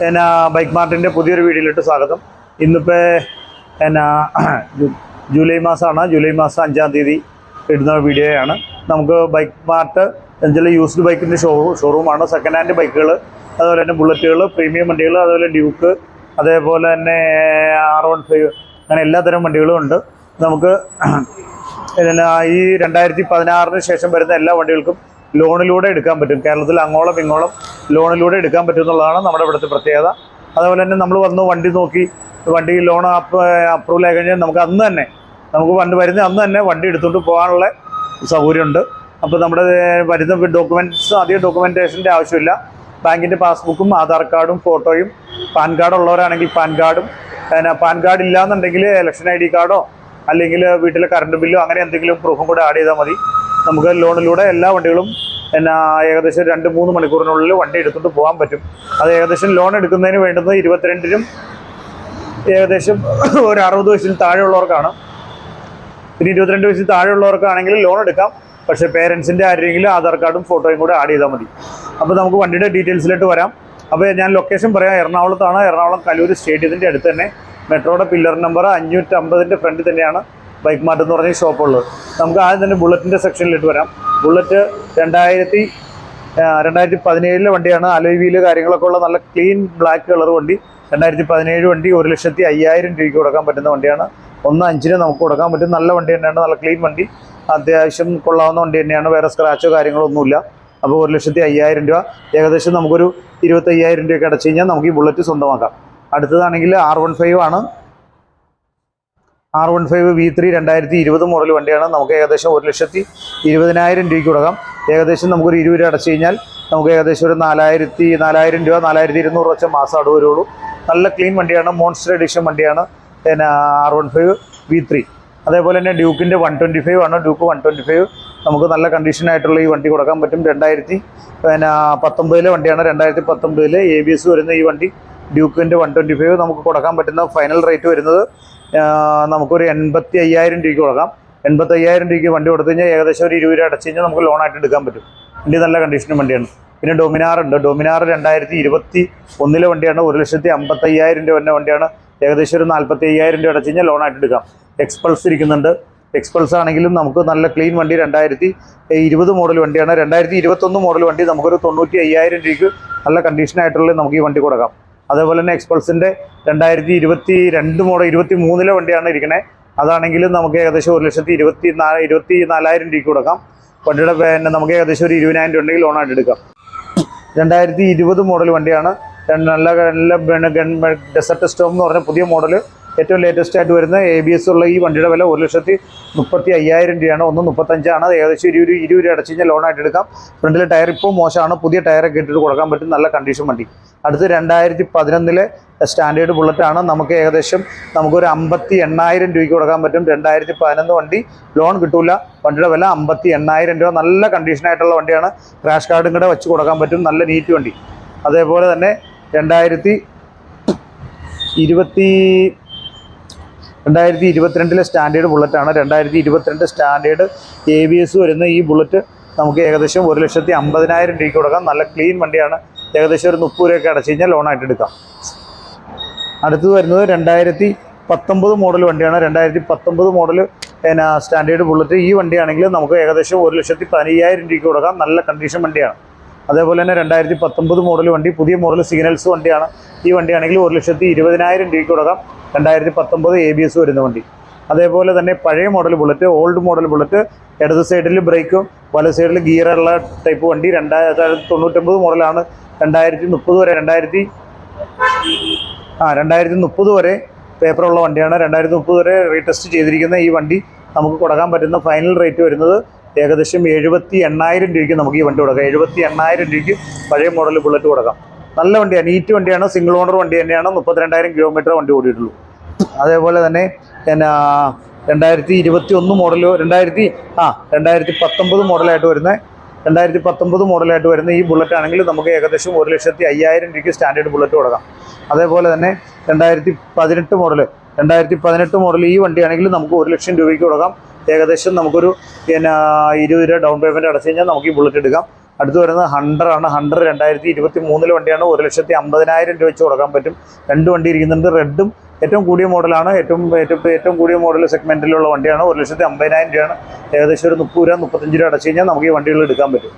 എന്നാ ബൈക്ക് മാർട്ടിന്റെ പുതിയൊരു വീഡിയോയിലിട്ട് സ്വാഗതം. ഇന്നിപ്പോൾ എന്നാ ജൂലൈ മാസമാണ് ജൂലൈ മാസം അഞ്ചാം തീയതി ഇടുന്ന വീഡിയോയാണ്. നമുക്ക് ബൈക്ക് മാർട്ട് എന്നുവെച്ചാൽ യൂസ്ഡ് ബൈക്കിന്റെ ഷോ ഷോറൂമാണ് സെക്കൻഡ് ഹാൻഡ് ബൈക്കുകൾ അതുപോലെ തന്നെ ബുള്ളറ്റുകൾ പ്രീമിയം വണ്ടികൾ അതുപോലെ ഡ്യൂക്ക് അതേപോലെ തന്നെ ആർ വൺ ഫൈവ് അങ്ങനെ എല്ലാത്തരം വണ്ടികളും ഉണ്ട്. നമുക്ക് ഈ രണ്ടായിരത്തി പതിനാറിന് ശേഷം വരുന്ന എല്ലാ വണ്ടികൾക്കും ലോണിലൂടെ എടുക്കാൻ പറ്റും. കേരളത്തിൽ അങ്ങോളം ഇങ്ങോളം ലോണിലൂടെ എടുക്കാൻ പറ്റും എന്നുള്ളതാണ് നമ്മുടെ ഇവിടുത്തെ പ്രത്യേകത. അതുപോലെ തന്നെ നമ്മൾ വന്ന് വണ്ടി നോക്കി വണ്ടി ലോൺ അപ്രൂവൽ ആയി കഴിഞ്ഞാൽ നമുക്ക് അന്ന് തന്നെ നമുക്ക് വണ്ടി വരുന്ന അന്ന് തന്നെ വണ്ടി എടുത്തുകൊണ്ട് പോകാനുള്ള സൗകര്യമുണ്ട്. അപ്പോൾ നമ്മുടെ വരുന്ന ഡോക്യുമെന്റ്സ് അധികം ഡോക്യുമെന്റേഷന്റെ ആവശ്യമില്ല. ബാങ്കിന്റെ പാസ്ബുക്കും ആധാർ കാർഡും ഫോട്ടോയും പാൻ കാർഡ് ഉള്ളവരാണെങ്കിൽ പാൻ കാർഡും പിന്നെ പാൻ കാർഡ് ഇല്ലാന്നുണ്ടെങ്കിൽ ഇലക്ഷൻ ഐ ഡി കാർഡോ അല്ലെങ്കിൽ വീട്ടിലെ കറണ്ട് ബില്ലോ അങ്ങനെ എന്തെങ്കിലും പ്രൂഫും കൂടെ ആഡ് ചെയ്താൽ മതി. നമുക്ക് ലോണിലൂടെ എല്ലാ വണ്ടികളും എന്നാ ഏകദേശം രണ്ട് മൂന്ന് മണിക്കൂറിനുള്ളിൽ വണ്ടി എടുത്തുകൊണ്ട് പോകാൻ പറ്റും. അത് ഏകദേശം ലോൺ എടുക്കുന്നതിന് വേണ്ടുന്നത് ഇരുപത്തിരണ്ടിനും ഏകദേശം ഒരു അറുപത് വയസ്സിൽ താഴെയുള്ളവർക്കാണ്. പിന്നെ ഇരുപത്തിരണ്ട് വയസ്സിൽ താഴെയുള്ളവർക്കാണെങ്കിൽ ലോൺ എടുക്കാം. പക്ഷേ പേരൻസിന്റെ ആരെങ്കിലും ആധാർ കാർഡും ഫോട്ടോയും കൂടെ ആഡ് ചെയ്താൽ മതി. അപ്പോൾ നമുക്ക് വണ്ടിയുടെ ഡീറ്റെയിൽസിലോട്ട് വരാം. അപ്പോൾ ഞാൻ ലൊക്കേഷൻ പറയാം. എറണാകുളത്താണ്. എറണാകുളം കലൂർ സ്റ്റേഡിയത്തിന്റെ അടുത്ത് തന്നെ. മെട്രോയുടെ പില്ലർ നമ്പർ അഞ്ഞൂറ്റമ്പതിന്റെ ഫ്രണ്ടിൽ തന്നെയാണ്. ബൈക്ക് മാർട്ട് എന്ന് പറഞ്ഞ ഷോപ്പുള്ളത് നമുക്ക് ആദ്യം തന്നെ ബുള്ളറ്റിന്റെ സെക്ഷനിലിട്ട് വരാം. ബുള്ളറ്റ് രണ്ടായിരത്തി രണ്ടായിരത്തി പതിനേഴിലെ വണ്ടിയാണ്. അലോയ് വീൽ കാര്യങ്ങളൊക്കെ ഉള്ള നല്ല ക്ലീൻ ബ്ലാക്ക് കളർ വണ്ടി. രണ്ടായിരത്തി പതിനേഴ് വണ്ടി ഒരു ലക്ഷത്തി അയ്യായിരം രൂപയ്ക്ക് കൊടുക്കാൻ പറ്റുന്ന വണ്ടിയാണ്. ഒന്ന് അഞ്ചിന് നമുക്ക് കൊടുക്കാൻ പറ്റും. നല്ല വണ്ടി തന്നെയാണ്. നല്ല ക്ലീൻ വണ്ടി. അത്യാവശ്യം കൊള്ളാവുന്ന വണ്ടി തന്നെയാണ്. വേറെ സ്ക്രാച്ചോ കാര്യങ്ങളോ ഒന്നുമില്ല. അപ്പോൾ ഒരു ലക്ഷത്തി അയ്യായിരം രൂപ. ഏകദേശം നമുക്കൊരു ഇരുപത്തയ്യായിരം രൂപയൊക്കെ അടച്ചു കഴിഞ്ഞാൽ നമുക്ക് ഈ ബുള്ളറ്റ് സ്വന്തമാക്കാം. അടുത്തതാണെങ്കിൽ ആർ വൺ ഫൈവ് ആണ്. R one five V three രണ്ടായിരത്തി ഇരുപത് മോഡൽ വണ്ടിയാണ്. നമുക്ക് ഏകദേശം ഒരു ലക്ഷത്തി ഇരുപതിനായിരം രൂപയ്ക്ക് കൊടുക്കാം ഏകദേശം നമുക്കൊരു ഇരുപത് രൂപ അടച്ചു കഴിഞ്ഞാൽ നമുക്ക് ഏകദേശം ഒരു നാലായിരത്തി നാലായിരം രൂപ നാലായിരത്തി ഇരുന്നൂറ് വെച്ച മാസം അടവ് വരുള്ളൂ. നല്ല ക്ലീൻ വണ്ടിയാണ് മോൺസ്റ്റർ എഡിഷൻ വണ്ടിയാണ്. പിന്നെ R one five V three. അതേപോലെ തന്നെ ഡ്യൂക്കിന്റെ വൺ ട്വന്റി ഫൈവ് ആണ്. Duke one twenty five. നമുക്ക് നല്ല കണ്ടീഷനായിട്ടുള്ള ഈ വണ്ടി കൊടുക്കാൻ പറ്റും. രണ്ടായിരത്തി പിന്നെ പത്തൊമ്പതിലെ വണ്ടിയാണ്. രണ്ടായിരത്തി പത്തൊമ്പതിലെ എ ബി എസ് വരുന്ന ഈ വണ്ടി. ഡ്യൂക്കിന്റെ വൺ ട്വന്റി ഫൈവ് നമുക്ക് കൊടുക്കാൻ പറ്റുന്ന ഫൈനൽ റേറ്റ് വരുന്നത് നമുക്കൊരു എൺപത്തി അയ്യായിരം രൂപയ്ക്ക് കൊടുക്കാം. എൺപത്തി അയ്യായിരം രൂപയ്ക്ക് വണ്ടി കൊടുത്തു കഴിഞ്ഞാൽ ഏകദേശം ഒരു ഇരുപത് രൂപ അടച്ചു കഴിഞ്ഞാൽ നമുക്ക് ലോണായിട്ട് എടുക്കാൻ പറ്റും. വണ്ടി നല്ല കണ്ടീഷനും വണ്ടിയാണ്. പിന്നെ ഡൊമിനാർ ഉണ്ട്. ഡൊമിനാർ രണ്ടായിരത്തി ഇരുപത്തി ഒന്നിലെ വണ്ടിയാണ്. ഒരു ലക്ഷത്തി അമ്പത്തി അയ്യായിരം രൂപ വരുന്ന വണ്ടിയാണ്. ഏകദേശം ഒരു നാൽപ്പത്തി അയ്യായിരം രൂപ അടച്ചു കഴിഞ്ഞാൽ ലോണായിട്ട് എടുക്കാം. എക്സ്പൾസ് ഇരിക്കുന്നുണ്ട്. എക്സ്പൾസ് ആണെങ്കിലും നമുക്ക് നല്ല ക്ലീൻ വണ്ടി രണ്ടായിരത്തി ഇരുപത് മോഡൽ വണ്ടിയാണ്. രണ്ടായിരത്തി ഇരുപത്തൊന്ന് മോഡൽ വണ്ടി നമുക്കൊരു തൊണ്ണൂറ്റി അയ്യായിരം രൂപയ്ക്ക് നല്ല കണ്ടീഷനായിട്ടുള്ള നമുക്ക് ഈ വണ്ടി കൊടുക്കാം. അതേപോലെ തന്നെ എക്സ്പൾസിന്റെ രണ്ടായിരത്തി ഇരുപത്തി രണ്ട് മോഡൽ ഇരുപത്തി മൂന്നിലെ വണ്ടിയാണ് ഇരിക്കണേ. അതാണെങ്കിലും നമുക്ക് ഏകദേശം ഒരു ലക്ഷത്തി ഇരുപത്തി നാല് ഇരുപത്തി നാലായിരം രൂപയ്ക്ക് കൊടുക്കാം. വണ്ടിയുടെ പിന്നെ നമുക്ക് ഏകദേശം ഒരു ഇരുപതിനായിരം രൂപ ഉണ്ടെങ്കിൽ ലോണായിട്ട് എടുക്കാം. രണ്ടായിരത്തി ഇരുപത് മോഡൽ വണ്ടിയാണ് നല്ല നല്ല ഡെസർട്ട് സ്റ്റോം എന്ന് പറഞ്ഞ പുതിയ മോഡൽ ഏറ്റവും ലേറ്റസ്റ്റ് ആയിട്ട് വരുന്ന എ ബി എസ് ഉള്ള ഈ വണ്ടിയുടെ വില ഒരു ലക്ഷത്തി മുപ്പത്തി അയ്യായിരം രൂപയാണ്. ഒന്ന് മുപ്പത്തഞ്ചാണ്. ഏകദേശം ഇരുപത് ഇരുപത് രൂപ അടച്ചു കഴിഞ്ഞാൽ ലോണായിട്ട് എടുക്കാം. ഫ്രണ്ടിലെ ടയർ ഇപ്പോൾ മോശമാണ്. പുതിയ ടയറൊക്കെ ഇട്ടിട്ട് കൊടുക്കാൻ പറ്റും. നല്ല കണ്ടീഷൻ വണ്ടി. അടുത്ത് രണ്ടായിരത്തി പതിനൊന്നിലെ സ്റ്റാൻഡേർഡ് ബുള്ളറ്റാണ് നമുക്ക് ഏകദേശം നമുക്കൊരു അമ്പത്തി എണ്ണായിരം രൂപയ്ക്ക് കൊടുക്കാൻ പറ്റും. രണ്ടായിരത്തി പതിനൊന്ന് വണ്ടി ലോൺ കിട്ടൂല. വണ്ടിയുടെ വില അമ്പത്തി എണ്ണായിരം രൂപ. നല്ല കണ്ടീഷനായിട്ടുള്ള വണ്ടിയാണ്. ക്രാഷ് കാർഡും കൂടെ വെച്ച് കൊടുക്കാൻ പറ്റും. നല്ല നീറ്റ് വണ്ടി. അതേപോലെ തന്നെ രണ്ടായിരത്തി ഇരുപത്തി രണ്ടായിരത്തി ഇരുപത്തിരണ്ടിലെ സ്റ്റാൻഡേർഡ് ബുള്ളറ്റാണ്. രണ്ടായിരത്തി ഇരുപത്തിരണ്ട് സ്റ്റാൻഡേർഡ് എ ബി എസ് വരുന്ന ഈ ബുള്ളറ്റ് നമുക്ക് ഏകദേശം ഒരു ലക്ഷത്തി അമ്പതിനായിരം രൂപയ്ക്ക് കൊടുക്കാം. നല്ല ക്ലീൻ വണ്ടിയാണ്. ഏകദേശം ഒരു മുപ്പത് രൂപയൊക്കെ അടച്ചു കഴിഞ്ഞാൽ ലോണായിട്ട് എടുക്കാം. അടുത്തത് വരുന്നത് രണ്ടായിരത്തി പത്തൊമ്പത് മോഡൽ വണ്ടിയാണ്. രണ്ടായിരത്തി പത്തൊമ്പത് മോഡൽ പിന്നെ സ്റ്റാൻഡേർഡ് ബുള്ളറ്റ്. ഈ വണ്ടിയാണെങ്കിൽ നമുക്ക് ഏകദേശം ഒരു ലക്ഷത്തി പതിനയ്യായിരം രൂപയ്ക്ക് കൊടുക്കാം. നല്ല കണ്ടീഷൻ വണ്ടിയാണ്. അതേപോലെ തന്നെ രണ്ടായിരത്തി പത്തൊമ്പത് മോഡൽ വണ്ടി പുതിയ മോഡൽ സിഗ്നൽസ് വണ്ടിയാണ്. ഈ വണ്ടിയാണെങ്കിൽ ഒരു ലക്ഷത്തി ഇരുപതിനായിരം രൂപയ്ക്ക് കൊടുക്കാം. രണ്ടായിരത്തി പത്തൊമ്പത് എ ബി എസ് വരുന്ന വണ്ടി. അതേപോലെ തന്നെ പഴയ model bullet old model bullet ഇടത് സൈഡിൽ ബ്രേക്കും വല സൈഡിൽ ഗിയറുള്ള ടൈപ്പ് വണ്ടി രണ്ടായിരത്തി തൊണ്ണൂറ്റൊമ്പത് മോഡലാണ് രണ്ടായിരത്തി മുപ്പത് വരെ രണ്ടായിരത്തി ആ രണ്ടായിരത്തി മുപ്പത് വരെ പേപ്പറുള്ള വണ്ടിയാണ്. രണ്ടായിരത്തി മുപ്പത് വരെ റീടെസ്റ്റ് ചെയ്തിരിക്കുന്ന ഈ വണ്ടി നമുക്ക് കൊടുക്കാൻ പറ്റുന്ന ഫൈനൽ റേറ്റ് വരുന്നത് ഏകദേശം എഴുപത്തി എണ്ണായിരം രൂപയ്ക്ക് നമുക്ക് ഈ വണ്ടി കൊടുക്കാം. എഴുപത്തി എണ്ണായിരം രൂപയ്ക്ക് പഴയ മോഡൽ ബുള്ളറ്റ് കൊടുക്കാം. നല്ല വണ്ടിയാണ് നീറ്റ് വണ്ടിയാണ് സിംഗിൾ ഓണർ വണ്ടി തന്നെയാണ്. മുപ്പത്തിരണ്ടായിരം കിലോമീറ്റർ വണ്ടി ഓടിയിട്ടുള്ളൂ. അതേപോലെ തന്നെ പിന്നെ രണ്ടായിരത്തി ഇരുപത്തി ഒന്ന് മോഡൽ രണ്ടായിരത്തി ആ രണ്ടായിരത്തി പത്തൊമ്പത് മോഡലായിട്ട് വരുന്ന രണ്ടായിരത്തി പത്തൊമ്പത് മോഡലായിട്ട് വരുന്ന ഈ ബുള്ളറ്റ് ആണെങ്കിൽ നമുക്ക് ഏകദേശം ഒരു ലക്ഷത്തി അയ്യായിരം രൂപയ്ക്ക് സ്റ്റാൻഡേർഡ് ബുള്ളറ്റ് കൊടുക്കാം. അതേപോലെ തന്നെ രണ്ടായിരത്തി പതിനെട്ട് മോഡൽ രണ്ടായിരത്തി പതിനെട്ട് മോഡൽ ഈ വണ്ടിയാണെങ്കിൽ നമുക്ക് ഒരു ലക്ഷം രൂപയ്ക്ക് കൊടുക്കാം. ഏകദേശം നമുക്കൊരു പിന്നെ ഇരുപത് രൂപ ഡൗൺ പേയ്മെന്റ് അടച്ചു കഴിഞ്ഞാൽ നമുക്ക് ഈ ബുള്ളറ്റ് എടുക്കാം. അടുത്ത് വരുന്നത് ആണ്. ഹണ്ടർ രണ്ടായിരത്തി ഇരുപത്തി മൂന്നിലെ വണ്ടിയാണ്. ഒരു ലക്ഷത്തി അമ്പതിനായിരം രൂപ വെച്ച് കൊടുക്കാൻ പറ്റും. രണ്ട് വണ്ടി ഇരിക്കുന്നുണ്ട്. റെഡും ഏറ്റവും കൂടിയ മോഡലാണ് ഏറ്റവും ഏറ്റവും ഏറ്റവും കൂടിയ മോഡൽ സെഗ്മെന്റിലുള്ള വണ്ടിയാണ്. ഒരു ലക്ഷത്തി അമ്പതിനായിരം രൂപയാണ്. ഏകദേശം ഒരു മുപ്പത് രൂപ മുപ്പത്തഞ്ച് രൂപ അടച്ചു കഴിഞ്ഞാൽ നമുക്ക് ഈ വണ്ടികൾ എടുക്കാൻ പറ്റും.